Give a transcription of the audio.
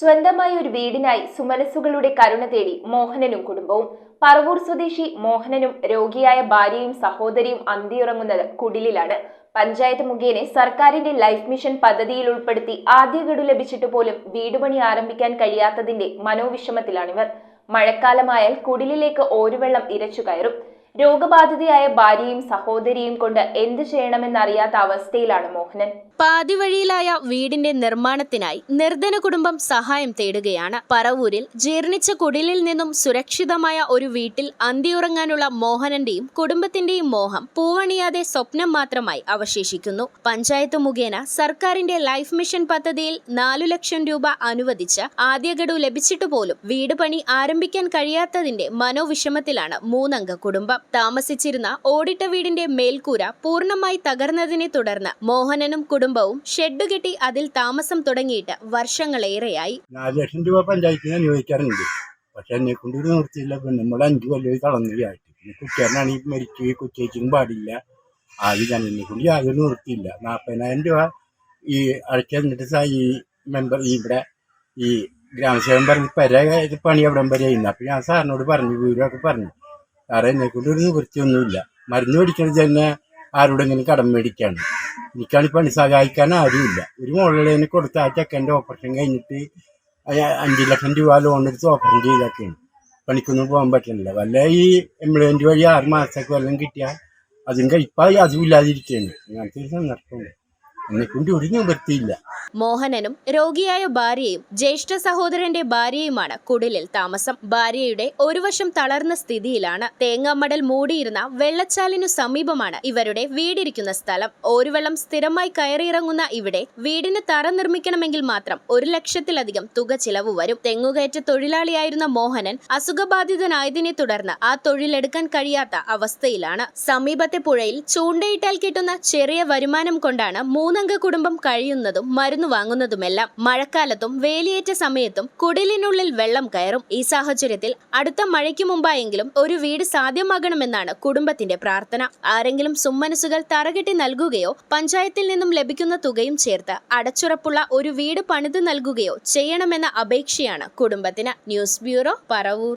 സ്വന്തമായി ഒരു വീടിനായി സുമനസ്സുകളുടെ കരുണ തേടി മോഹനനും കുടുംബവും. പറവൂർ സ്വദേശി മോഹനനും രോഗിയായ ഭാര്യയും സഹോദരിയും അന്തിയുറങ്ങുന്നത് കുടിലിലാണ്. പഞ്ചായത്ത് മുഖേന സർക്കാരിന്റെ ലൈഫ് മിഷൻ പദ്ധതിയിൽ ഉൾപ്പെടുത്തി ആദ്യ ഗഡു ലഭിച്ചിട്ട് പോലും വീടുപണി ആരംഭിക്കാൻ കഴിയാത്തതിന്റെ മനോവിഷമത്തിലാണിവർ. മഴക്കാലമായാൽ കുടിലിലേക്ക് ഓരുവെള്ളം ഇരച്ചു കയറും. രോഗബാധിതയായ ഭാര്യയും സഹോദരിയും കൊണ്ട് എന്ത് ചെയ്യണമെന്നറിയാത്ത അവസ്ഥയിലാണ് മോഹനൻ. പാതിവഴിയിലായ വീടിന്റെ നിർമ്മാണത്തിനായി നിർധന കുടുംബം സഹായം തേടുകയാണ് പറവൂരിൽ. ജീർണിച്ച കുടിലിൽ നിന്നും സുരക്ഷിതമായ ഒരു വീട്ടിൽ അന്തിയുറങ്ങാനുള്ള മോഹനന്റെയും കുടുംബത്തിന്റെയും മോഹം പൂവണിയാതെ സ്വപ്നം മാത്രമായി അവശേഷിക്കുന്നു. പഞ്ചായത്ത് മുഖേന സർക്കാരിന്റെ ലൈഫ് മിഷൻ പദ്ധതിയിൽ നാലു ലക്ഷം രൂപ അനുവദിച്ച ആദ്യ ഗഡു ലഭിച്ചിട്ട് പോലും വീട് പണി ആരംഭിക്കാൻ കഴിയാത്തതിന്റെ മനോവിഷമത്തിലാണ് മൂന്നംഗ കുടുംബം. താമസിച്ചിരുന്ന ഓടിട്ട വീടിന്റെ മേൽക്കൂര പൂർണമായി തകർന്നതിനെ തുടർന്ന് മോഹനനും കുടുംബവും ഷെഡ് കെട്ടി അതിൽ താമസം തുടങ്ങിയിട്ട് വർഷങ്ങളേറെയായി. നാല് ലക്ഷം രൂപ പഞ്ചായത്തിന് അനുവദിക്കാറുണ്ട്. പക്ഷെ എന്നെ കൊണ്ട് ഒരു നിവൃത്തിയില്ല. പിന്നെ നമ്മൾ അഞ്ചു കൊല്ലം തളർന്നുകയായിട്ട് പിന്നെ മരിച്ചു. കുച്ചേക്കും പാടില്ല. ആദ്യം തന്നെ എന്നെ കൊണ്ട് യാതൊരു നിർത്തിയില്ല നാൽപ്പതിനായിരം രൂപ ഈ അടച്ചിട്ട് ഈ മെമ്പർ ഇവിടെ ഈ ഗ്രാമസേവൻ പറഞ്ഞ് പെര പണി അവിടം വരെ ചെയ്യുന്നു അപ്പം ഞാൻ സാറിനോട് പറഞ്ഞു വിവരമൊക്കെ പറഞ്ഞു. സാറേ എന്നെ കൊണ്ട് ഒരു നിവൃത്തിയൊന്നുമില്ല. മരുന്ന് മേടിക്കണത് തന്നെ ആരോടെങ്കിലും കടം മേടിക്കാണ്. എനിക്കാണ് പണി സഹായിക്കാൻ ആരുമില്ല. ഒരു മുകളിലേന് കൊടുത്ത ആ ചെക്കന്റെ ഓപ്പറേഷൻ കഴിഞ്ഞിട്ട് അഞ്ച് ലക്ഷം രൂപ ലോൺ എടുത്ത് ഓപ്പറേഷൻ ചെയ്തൊക്കെയാണ് പണിക്കൊന്നും പോകാൻ പറ്റുന്നില്ല. വല്ല ഈ എംപ്ലോയ്മെന്റ് വഴി ആറ് മാസത്തേക്ക് വല്ലതും കിട്ടിയാൽ അതും കഴിപ്പായി അതും ഇല്ലാതിരിക്കുകയാണ് അങ്ങനത്തെ ഒരു സന്ദർഭമുണ്ട് മോഹനനും രോഗിയായ ഭാര്യയും ജ്യേഷ്ഠ സഹോദരന്റെ ഭാര്യയുമാണ് കുടിലിൽ താമസം. ഭാര്യയുടെ ഒരു വശം തളർന്ന സ്ഥിതിയിലാണ് തേങ്ങാമടൽ മൂടിയിരുന്ന വെള്ളച്ചാലിനു സമീപമാണ് ഇവരുടെ വീടിരിക്കുന്ന സ്ഥലം. ഓരുവെള്ളം സ്ഥിരമായി കയറിയിറങ്ങുന്ന ഇവിടെ വീടിന് തറ നിർമ്മിക്കണമെങ്കിൽ മാത്രം ഒരു ലക്ഷത്തിലധികം തുക ചിലവ് വരും. തെങ്ങുകയറ്റ തൊഴിലാളിയായിരുന്ന മോഹനൻ അസുഖബാധിതനായതിനെ തുടർന്ന് ആ തൊഴിലെടുക്കാൻ കഴിയാത്ത അവസ്ഥയിലാണ്. സമീപത്തെ പുഴയിൽ ചൂണ്ടയിട്ടാൽ കിട്ടുന്ന ചെറിയ വരുമാനം കൊണ്ടാണ് മൂന്നംഗ കുടുംബം കഴിയുന്നതും മരുന്ന് വാങ്ങുന്നതുമെല്ലാം മഴക്കാലത്തും വേലിയേറ്റ സമയത്തും കുടിലിനുള്ളിൽ വെള്ളം കയറും. ഈ സാഹചര്യത്തിൽ അടുത്ത മഴയ്ക്ക് മുമ്പായെങ്കിലും ഒരു വീട് സാധ്യമാകണമെന്നാണ് കുടുംബത്തിന്റെ പ്രാർത്ഥന. ആരെങ്കിലും സുമ്മനസുകൾ തറകെട്ടി നൽകുകയോ പഞ്ചായത്തിൽ നിന്നും ലഭിക്കുന്ന തുകയും ചേർത്ത് അടച്ചുറപ്പുള്ള ഒരു വീട് പണിത് നൽകുകയോ ചെയ്യണമെന്ന അപേക്ഷയാണ് കുടുംബത്തിന്. News bureau Paravur.